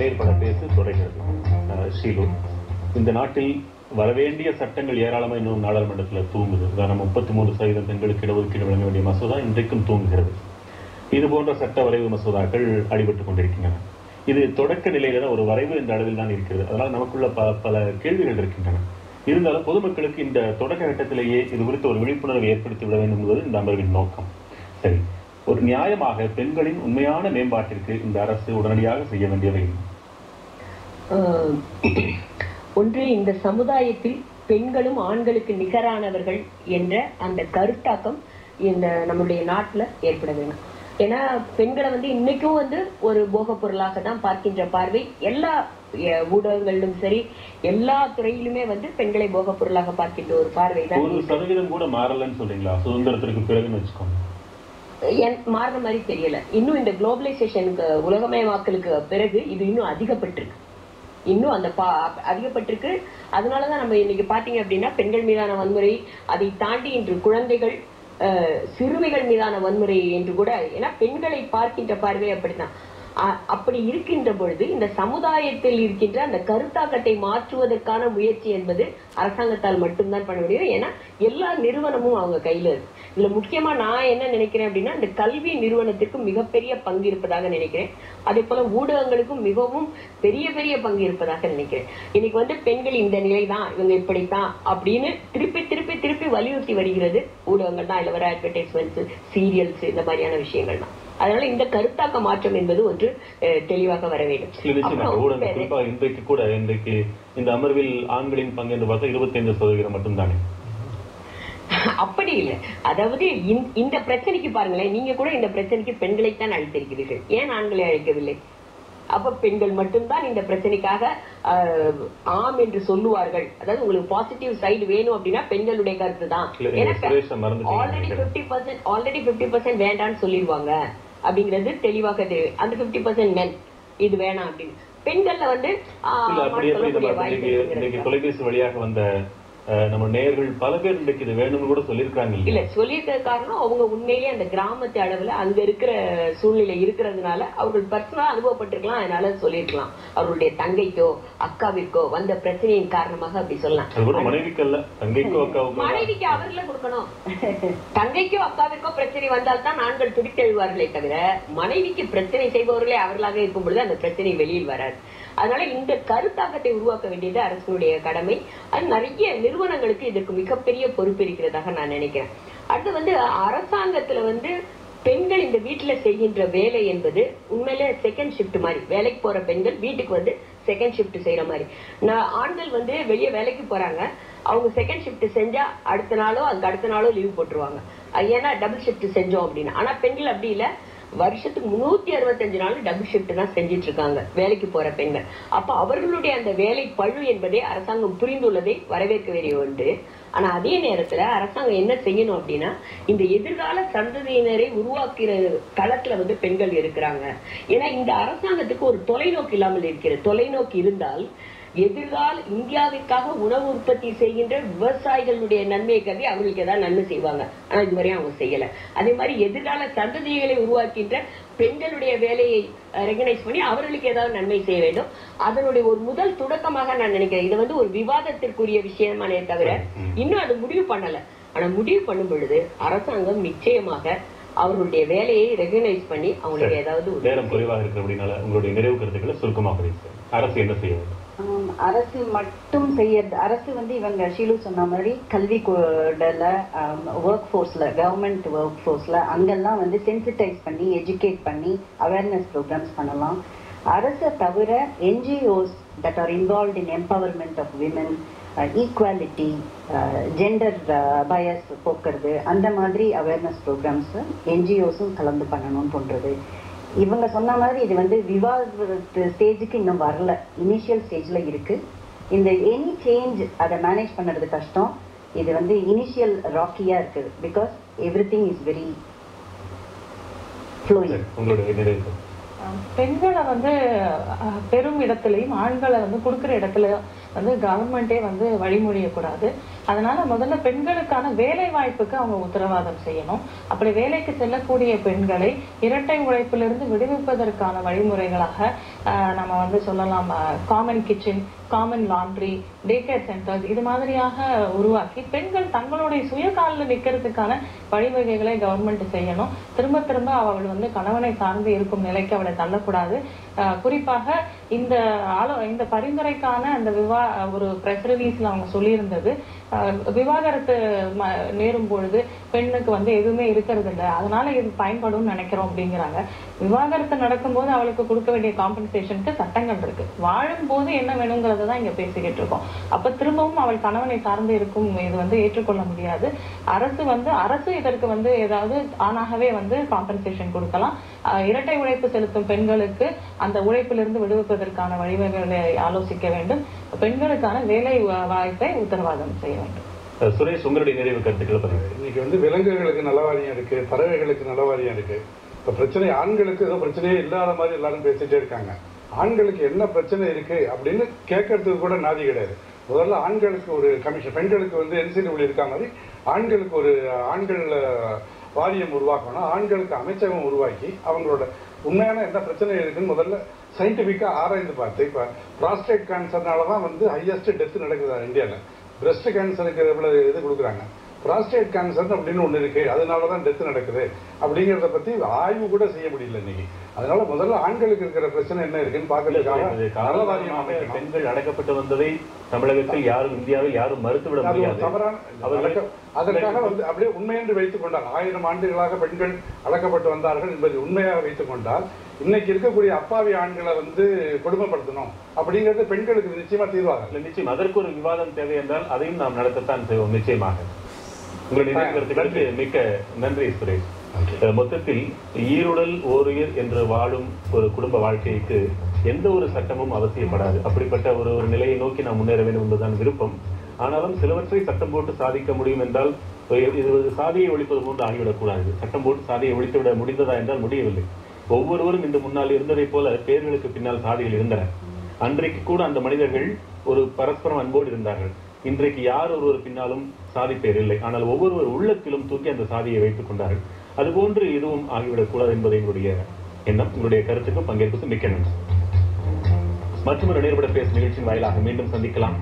நேர்பட பேசு தொடர்கிறது. ஷீலு இந்த நாட்டில் வரவேண்டிய சட்டங்கள் ஏராளமாக இன்னும் நாடாளுமன்றத்தில் தூங்குது. உதாரணம் முப்பத்தி மூணு சதவீதம் பெண்களுக்கு இடஒதுக்கீடு வழங்க வேண்டிய மசோதா இன்றைக்கும் தூங்குகிறது. இது போன்ற சட்ட வரைவு மசோதாக்கள் அடிபட்டுக் கொண்டிருக்கின்றன. இது தொடக்க நிலையில தான் ஒரு வரைவு இந்த அளவில் தான் இருக்கிறது. அதனால் நமக்குள்ள ப பல கேள்விகள் இருக்கின்றன. இருந்தாலும் பொதுமக்களுக்கு இந்த தொடக்க கட்டத்திலேயே இது குறித்து ஒரு விழிப்புணர்வை ஏற்படுத்தி விட வேண்டும் என்பது இந்த அமர்வின் நோக்கம். சரி ஒரு நியாயமாக பெண்களின் உண்மையான மேம்பாட்டிற்கு இந்த அரசு உடனடியாக செய்ய வேண்டியவை என்ன? ஒன்று இந்த சமுதாயத்தில் பெண்களும் ஆண்களுக்கு நிகரானவர்கள் என்ற அந்த கருத்தாக்கம் இந்த நம்முடைய நாட்டுல ஏற்பட வேணும் ஏன்னா பெண்களை வந்து இன்னைக்கும் வந்து ஒரு போகப் பொருளாக தான் பார்க்கின்ற பார்வை. எல்லா ஊடகங்களிலும் சரி எல்லா துறையிலுமே வந்து பெண்களை போகப் பொருளாக பார்க்கின்ற ஒரு பார்வை தான் ஒரு சதவீதம் கூட மாறலன்னு சொல்றீங்களா? சுதந்திரத்திற்கு பிறகுன்னு வச்சுக்கோங்க. மாறுற மாதிரி தெரியல. இன்னும் இந்த குளோபலைசேஷனுக்கு உலகமயமாக்கலுக்கு பிறகு இது இன்னும் அதிகப்பட்டிருக்கு. இன்னும் அந்த பா அதிகப்பட்டிருக்கு. அதனாலதான் நம்ம இன்னைக்கு பார்த்தீங்க அப்படின்னா பெண்கள் மீதான வன்முறை அதை தாண்டி இன்று குழந்தைகள் சிறுமிகள் மீதான வன்முறை என்று கூட ஏன்னா பெண்களை பார்க்கின்ற பார்வை அப்படித்தான். அப்படி இருக்கின்ற பொழுது இந்த சமுதாயத்தில் இருக்கின்ற அந்த கருத்தாக்கத்தை மாற்றுவதற்கான முயற்சி என்பது அரசாங்கத்தால் மட்டும்தான் பண்ண முடியும். ஏன்னா எல்லா நிறுவனமும் அவங்க கையில இருக்கு. இதுல முக்கியமா நான் என்ன நினைக்கிறேன் அப்படின்னா இந்த கல்வி நிறுவனத்திற்கு மிகப்பெரிய பங்கு இருப்பதாக நினைக்கிறேன். அதே போல ஊடகங்களுக்கும் மிகவும் பெரிய பெரிய பங்கு இருப்பதாக நினைக்கிறேன். இன்னைக்கு வந்து பெண்கள் இந்த நிலைதான் இவங்க இப்படித்தான் அப்படின்னு திருப்பி திருப்பி திருப்பி வலியுறுத்தி வருகிறது ஊடகங்கள் தான் இல்ல வர அட்வர்டைஸ்மெண்ட்ஸ் சீரியல்ஸ் இந்த மாதிரியான விஷயங்கள் தான் அதனால இந்த கருத்தாக்க மாற்றம் என்பது ஒன்று தெளிவாக வர வேண்டும். இன்றைக்கு கூட இன்றைக்கு இந்த அமர்வில் ஆண்களின் பங்கு என்று பார்த்தா இருபத்தைந்து சதவீதம் மட்டும்தானே? அப்படி இல்லை. அதாவது இந்த- பிரச்சனைக்கு பாருங்களேன் நீங்க கூட இந்த பிரச்சனைக்கு பெண்களைத்தான் அழைத்திருக்கிறீர்கள். ஏன் ஆண்களை அழைக்கவில்லை? அப்ப பெண்கள் மட்டும்தான் இந்த பிரச்சனைக்காக ஆம் என்று சொல்லுவார்கள். அதாவது உங்களுக்கு பாசிட்டிவ் சைடு வேணும் அப்படின்னா பெண்களுடைய கருத்து தான் already. Fifty percent already fifty percent வேண்டாம்னு சொல்லிடுவாங்க. அப்படிங்கிறது தெளிவாக தெரியும் அந்த பிப்டி பர்சன்ட் மென் இது வேணாம் அப்படின்னு பெண்கள்ல வந்து. தொலைபேசி வழியாக வந்த நம்ம நேயர்கள் பல பேர் இன்றைக்கு இது வேணும்னு கூட சொல்லியிருக்காங்க இல்ல? சொல்லியிருக்க காரணம் அவங்க உண்மையிலேயே அந்த கிராமத்து அளவுல அங்க இருக்கிற சூழ்நிலை இருக்கிறதுனால அவர்கள் பர்சனலா அனுபவப்பட்டிருக்கலாம் அதனால சொல்லியிருக்கலாம். அவர்களுடைய தங்கைக்கோ அக்காவிற்கோ வந்த பிரச்சனையின் காரணமாக அப்படி சொல்லலாம். மனைவிக்கு அல்ல தங்கைக்கோ அக்காவுக்கோ மனைவிக்கு அவர்களே கொடுக்கணும். தங்கைக்கோ அக்காவிற்கோ பிரச்சனை வந்தால் தான் ஆண்கள் துடித்தெழுவார்களே தவிர மனைவிக்கு பிரச்சனை செய்பவர்களே அவர்களாக இருக்கும் பொழுது அந்த பிரச்சனை வெளியில் வராது. அதனால இந்த கருத்தாக்கத்தை உருவாக்க வேண்டியது அரசுடைய கடமை. அது நிறைய நிறுவனங்களுக்கு இதற்கு மிகப்பெரிய பொறுப்பு இருக்கிறதாக நான் நினைக்கிறேன். அடுத்து வந்து அரசாங்கத்துல வந்து பெண்கள் இந்த வீட்டுல செய்கின்ற வேலை என்பது உண்மையிலே செகண்ட் ஷிஃப்ட் மாதிரி. வேலைக்கு போற பெண்கள் வீட்டுக்கு வந்து செகண்ட் ஷிஃப்ட் செய்யற மாதிரி. நான் ஆண்கள் வந்து வெளியே வேலைக்கு போறாங்க. அவங்க செகண்ட் ஷிஃப்ட் செஞ்சா அடுத்த நாளோ அதுக்கு அடுத்த நாளோ லீவ் போட்டுருவாங்க. ஏன்னா டபுள் ஷிஃப்ட் செஞ்சோம் அப்படின்னு. ஆனா பெண்கள் அப்படி இல்லை. வருஷத்துக்கு முன்னூத்தி அறுபத்தஞ்சு நாள் டபுள் ஷிஃப்ட் தான் செஞ்சிட்டு இருக்காங்க வேலைக்கு போற பெண்கள். அப்ப அவர்களுடைய அந்த வேலை பழு என்பதை அரசாங்கம் புரிந்துள்ளதை வரவேற்க வேண்டிய ஒன்று ஆனா அதே நேரத்துல அரசாங்கம் என்ன செய்யணும் அப்படின்னா இந்த எதிர்கால சந்ததியினரை உருவாக்குற களத்துல வந்து பெண்கள் இருக்கிறாங்க. ஏன்னா இந்த அரசாங்கத்துக்கு ஒரு தொலைநோக்கு இல்லாமல் இருக்கிறது தொலைநோக்கு இருந்தால் எதிர்கால இந்தியாவிற்காக உணவு உற்பத்தி செய்கின்ற விவசாயிகளுடைய நன்மையை கருதி அவங்களுக்கு ஏதாவது நன்மை செய்வாங்க. ஆனா இதுவரையும் அவங்க செய்யல. அதே மாதிரி எதிர்கால சந்ததிகளை உருவாக்கின்ற பெண்களுடைய வேலையை ரெகனைஸ் பண்ணி அவர்களுக்கு ஏதாவது நன்மை செய்ய வேண்டும். அதனுடைய ஒரு முதல் தொடக்கமாக நான் நினைக்கிறேன். இது வந்து ஒரு விவாதத்திற்குரிய விஷயமானே தவிர இன்னும் அது முடிவு பண்ணல. ஆனா முடிவு பண்ணும் பொழுது அரசாங்கம் நிச்சயமாக அவர்களுடைய வேலையை ரெகனைஸ் பண்ணி அவங்களுக்கு ஏதாவது நேரம் குறைவாக அப்படின்னால உங்களுடைய நிறைவு கருத்துக்களை சுருக்கமாக. அரசு என்ன செய்ய வேண்டும்? அரசு மட்டும் செய்யறது அரசு வந்து இவங்க ஷீலு சொன்ன மாதிரி கல்வி கூடல ஒர்க் ஃபோர்ஸ்ல கவர்மெண்ட் ஒர்க் ஃபோர்ஸ்ல அங்கெல்லாம் வந்து சென்சிட்டைஸ் பண்ணி எஜுகேட் பண்ணி அவேர்னஸ் ப்ரோக்ராம்ஸ் பண்ணலாம். அரசை தவிர NGOs that are involve in empowerment of women equality gender bias போக்குறது அந்த மாதிரி அவேர்னஸ் ப்ரோக்ராம்ஸ் என்ஜிஓஸும் கலந்து பண்ணணும்னு தோன்றது. இவங்க சொன்ன மாதிரி இது வந்து விவாத ஸ்டேஜுக்கு இன்னும் வரல. இனிஷியல் ஸ்டேஜ்ல இருக்கு. இந்த எனி சேஞ்ச் அதை மேனேஜ் பண்ணுறது கஷ்டம். இது வந்து இனிஷியல் ராக்கியா இருக்குது because everything is very பெண்களை வந்து பெரும் இடத்துலையும் ஆண்களை வந்து கொடுக்குற இடத்துல வந்து கவர்மெண்ட்டே வந்து வழிமொழியக்கூடாது அதனால முதல்ல பெண்களுக்கான வேலை வாய்ப்புக்கு அவங்க உத்தரவாதம் செய்யணும். அப்படி வேலைக்கு செல்லக்கூடிய பெண்களை இரட்டை உழைப்பிலிருந்து விடுவிப்பதற்கான வழிமுறைகளாக ஆஹ், நம்ம வந்து சொல்லலாம் common kitchen common laundry day care centers இது மாதிரியாக உருவாக்கி பெண்கள் தங்களுடைய சுய காலில் நிற்கிறதுக்கான வழிவகைகளை கவர்மெண்ட் செய்யணும். திரும்ப திரும்ப அவள் வந்து கணவனை சார்ந்து இருக்கும் நிலைக்கு அவளை தள்ளக்கூடாது. ஆஹ் குறிப்பாக இந்த ஆலோ இந்த பரிந்துரைக்கான அந்த விவா ஒரு பிரஸ் ரிலீஸ்ல அவங்க சொல்லியிருந்தது. ஆஹ் விவாகரத்து நேரும் பொழுது பெண்ணுக்கு வந்து எதுவுமே இருக்கிறது இல்லை அதனால இது பயன்படும் நினைக்கிறோம் அப்படிங்கிறாங்க. விவாகரத்து நடக்கும்போது அவளுக்கு கொடுக்க வேண்டிய காம்பன்சேஷனுக்கு சட்டங்கள் இருக்கு. வாழும் போது என்ன வேணுங்கிறத தான் இங்க பேசிக்கிட்டு இருக்கோம் அப்ப திரும்பவும் அவள் கணவனை சார்ந்து இருக்கும் இது வந்து ஏற்றுக்கொள்ள முடியாது. அரசு வந்து அரசு இதற்கு வந்து ஏதாவது ஆணாகவே வந்து காம்பன்சேஷன் கொடுக்கலாம். இரட்டை உழைப்பு செலுத்தும் பெண்களுக்கு அந்த உழைப்பிலிருந்து விடுவிப்பதற்கான வழிவகைகளை ஆலோசிக்க வேண்டும். பெண்களுக்கான வேலை வா- வாய்ப்பை உத்தரவாதம் செய்ய வேண்டும். சுரேஷ் உங்களுடைய நிறைவு கருத்துக்களை பதிவு. இன்னைக்கு வந்து விலங்குகளுக்கு நலவாரியம் இருக்கு பறவைகளுக்கு நலவாரியம் இருக்கு. இப்ப பிரச்சனை ஆண்களுக்கு ஏதோ பிரச்சனையே இல்லாத மாதிரி எல்லாரும் பேசிட்டே இருக்காங்க. ஆண்களுக்கு என்ன பிரச்சனை இருக்கு அப்படின்னு கேட்கறதுக்கு கூட நாதி கிடையாது. முதல்ல ஆண்களுக்கு ஒரு கமிஷன் பெண்களுக்கு வந்து என்சிடபிள் இருக்க மாதிரி ஆண்களுக்கு ஒரு ஆண்கள் வாரியம் உருவாக்கணும் ஆண்களுக்கு அமைச்சகம் உருவாக்கி அவங்களோட உண்மையான என்ன பிரச்சனை இருக்குன்னு முதல்ல சயின்டிஃபிக்காக ஆராய்ந்து பார்த்து இப்போ ப்ராஸ்டேட் கேன்சர்னால தான் வந்து ஹையஸ்ட் டெத்து நடக்குது இந்தியாவில் பிரஸ்ட் கேன்சருக்கு எவ்வளோ இது கொடுக்குறாங்க? ப்ராஸ்டேட் கேன்சர் அப்படின்னு ஒண்ணு இருக்கு. அதனால தான் டெத் நடக்குது. அப்படிங்கறத பத்தி ஆய்வு கூட செய்ய முடியல இன்னைக்கு. அதனால முதல்ல ஆண்களுக்கு இருக்கிற பிரச்சனை என்ன இருக்குன்னு அமைக்கணும். பெண்கள் அடக்கப்பட்டு வந்ததை தமிழகத்தில் யாரும் இந்தியாவில் யாரும் மறுத்துவிட முடியாது. தவறான அதற்காக வந்து அப்படியே உண்மை என்று வைத்துக் கொண்டால் ஆயிரம் ஆண்டுகளாக பெண்கள் அடக்கப்பட்டு வந்தார்கள் என்பதை உண்மையாக வைத்துக் கொண்டால் இன்னைக்கு இருக்கக்கூடிய அப்பாவி ஆண்களை வந்து கொடுமைப்படுத்தணும் அப்படிங்கிறது பெண்களுக்கு நிச்சயமா தீர்வாக இல்ல, நிச்சயம். அதற்கு ஒரு விவாதம் தேவை என்றால் அதையும் நாம் நடத்தத்தான் செய்வோம் நிச்சயமாக. உங்களுடைய மிக்க நன்றி சுரேஷ். மொத்தத்தில் ஈருடல் ஓருயிர் என்று வாழும் ஒரு குடும்ப வாழ்க்கைக்கு எந்த ஒரு சட்டமும் அவசியப்படாது. அப்படிப்பட்ட ஒரு ஒரு நிலையை நோக்கி நாம் முன்னேற வேண்டும் என்பதுதான் விருப்பம். ஆனாலும் சிலவற்றை சட்டம் போட்டு சாதிக்க முடியும் என்றால் இது சாதியை ஒழிப்பது போன்று ஆகிவிடக்கூடாது. சட்டம் போட்டு சாதியை ஒழித்துவிட முடிந்ததா என்றால் முடியவில்லை. ஒவ்வொருவரும் இந்த முன்னால் இருந்ததைப் போல பேர்களுக்கு பின்னால் சாதிகள் இருந்தன அன்றைக்கு கூட அந்த மனிதர்கள் ஒரு பரஸ்பரம் அன்போடு இருந்தார்கள். இன்றைக்கு யார் ஒருவர் பின்னாலும் சாதி பேர் இல்லை. ஆனால் ஒவ்வொருவர் உள்ளத்திலும் தூக்கி அந்த சாதியை வைத்துக் கொண்டார்கள். அதுபோன்று இதுவும் ஆகிவிடக் கூடாது என்பது எங்களுடைய எண்ணம். உங்களுடைய கருத்துக்கும் பங்கேற்பது மிக்க நன்றி. மற்றும் ஒரு நேர்பட பேசும் நிகழ்ச்சியின் வாயிலாக மீண்டும் சந்திக்கலாம்.